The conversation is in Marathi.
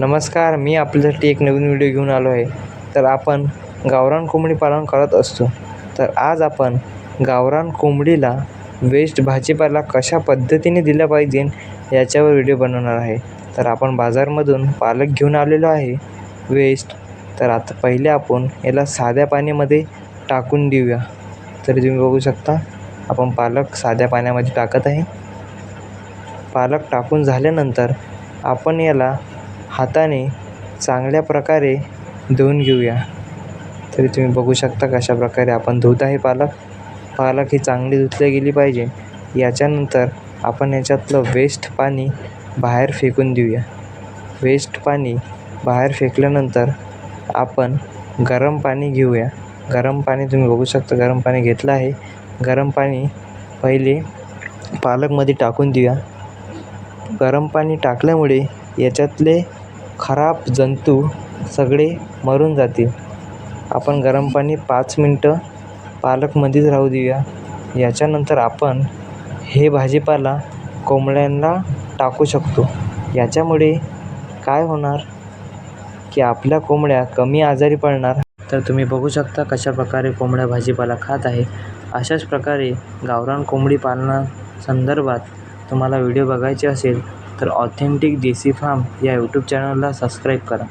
नमस्कार मी आपल्यासाठी एक नवीन व्हिडिओ घेऊन आलो आहे. तर आपण गावरान कोंबडी पालन करत असतो. तर आज आपण गावरान कोंबडीला वेस्ट भाजीपाला कशा पद्धतीने दिला पाहिजे याच्यावर व्हिडिओ बनवणार आहे. तर आपण बाजारमधून पालक घेऊन आलेलो आहे वेस्ट. तर आता पहिले आपण याला साध्या पाण्यामध्ये टाकून देऊया. तर तुम्ही बघू शकता आपण पालक साध्या पाण्यामध्ये टाकत आहे. पालक टाकून झाल्यानंतर आपण याला हाताने चांगल्या प्रकारे धुवून घेऊया. तरी तुम्ही बघू शकता कशा प्रकारे आपण धुत आहे पालक. पालक ही चांगली धुतली गेली पाहिजे. याच्यानंतर आपण याच्यातलं वेस्ट पाणी बाहेर फेकून देऊया. वेस्ट पाणी बाहेर फेकल्यानंतर आपण गरम पाणी घेऊया. गरम पाणी तुम्ही बघू शकता गरम पाणी घेतलं आहे. गरम पाणी पहिले पालकमध्ये टाकून देऊया. गरम पाणी टाकल्यामुळे याच्यातले खराब जंतू सगळे मरून जातील. आपण गरम पाणी पाच मिनटं पालकमध्येच राहू देऊया. याच्यानंतर आपण हे भाजीपाला कोंबड्यांना टाकू शकतो. याच्यामुळे काय होणार? की आपल्या कोंबड्या कमी आजारी पडणार. तर तुम्ही बघू शकता कशा प्रकारे कोंबड्या भाजीपाला खात आहे. अशाच प्रकारे गावरान कोंबडी पालना संदर्भात तुम्हाला व्हिडिओ बघायचे असेल तर ऑथेंटिक देसी फार्म या यूट्यूब चॅनलला सबस्क्राईब करा.